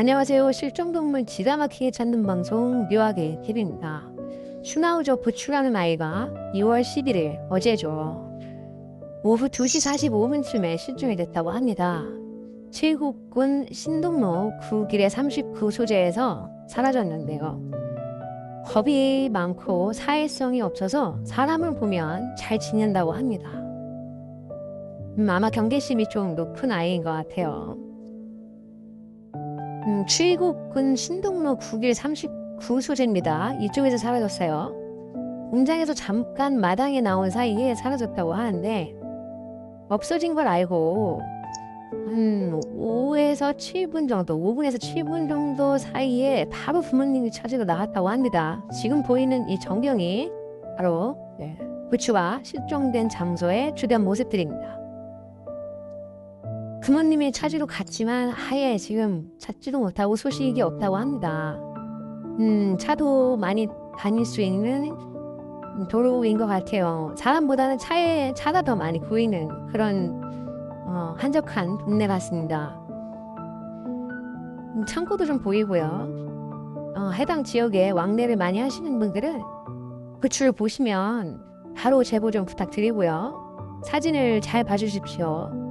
안녕하세요. 실종동물 막히게 찾는 방송 묘하게 TV입니다. 슈나우저 부추라는 아이가 2월 11일 어제죠. 오후 2시 45분쯤에 실종이 됐다고 합니다. 칠곡군 신동로 9길의 39 소재에서 사라졌는데요. 겁이 많고 사회성이 없어서 사람을 보면 잘 지낸다고 합니다. 음, 아마 경계심이 좀 높은 아이인 것 같아요. 음, 출국군 신동로 9길 39 소재입니다. 이쪽에서 사라졌어요. 공장에서 잠깐 마당에 나온 사이에 사라졌다고 하는데 없어진 걸 알고 한 5에서 7분 정도, 5분에서 7분 정도 사이에 바로 부모님이 찾으러 나갔다고 합니다. 지금 보이는 이 전경이 바로 네, 부추와 실종된 장소의 주된 모습들입니다. 부모님이 찾으러 갔지만 아예 지금 찾지도 못하고 소식이 없다고 합니다. 음, 차도 많이 다닐 수 있는 도로인 것 같아요. 사람보다는 차에 차가 더 많이 보이는 그런 어, 한적한 동네 같습니다. 음, 창고도 좀 보이고요. 어, 해당 지역에 왕래를 많이 하시는 분들은 그출을 보시면 바로 제보 좀 부탁드리고요. 사진을 잘 봐주십시오.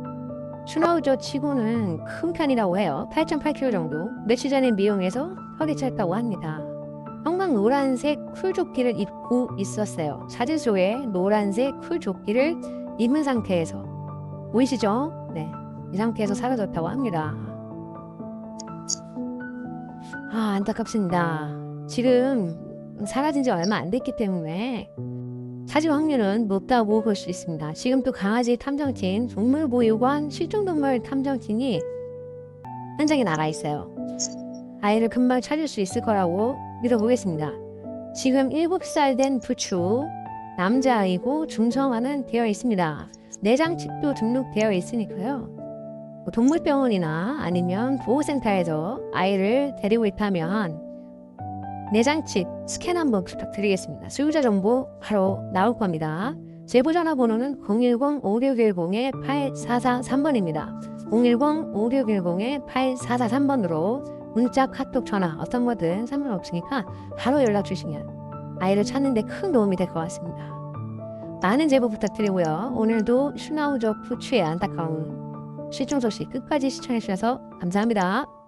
슈나우저 치고는 큰 편이라고 해요. 8.8kg 정도. 며칠 전에 미용해서 털이 찼다고 합니다. 형광 노란색 쿨조끼를 입고 있었어요. 사진 속에 노란색 쿨조끼를 입은 상태에서 보이시죠? 네, 이 상태에서 사라졌다고 합니다. 아 안타깝습니다. 지금 사라진 지 얼마 안 됐기 때문에 사진 확률은 높다고 볼 수 있습니다. 지금 또 강아지 탐정팀, 동물보유관, 실종동물 탐정팀이 현장에 나가 있어요. 아이를 금방 찾을 수 있을 거라고 믿어보겠습니다. 지금 7살 된 부추, 남자아이고 중성화는 되어 있습니다. 내장칩도 등록되어 있으니까요. 뭐 동물병원이나 아니면 보호센터에서 아이를 데리고 있다면 내장칩 스캔 한번 부탁드리겠습니다. 수유자 정보 바로 나올 겁니다. 제보 전화번호는 010-5610-8443번입니다. 010-5610-8443번으로 문자, 카톡, 전화 어떤 거든 상관없으니까 바로 연락 주시면 아이를 찾는 데 큰 도움이 될 것 같습니다. 많은 제보 부탁드리고요. 오늘도 슈나우저 푸추의 안타까운 실종 소식 끝까지 시청해 주셔서 감사합니다.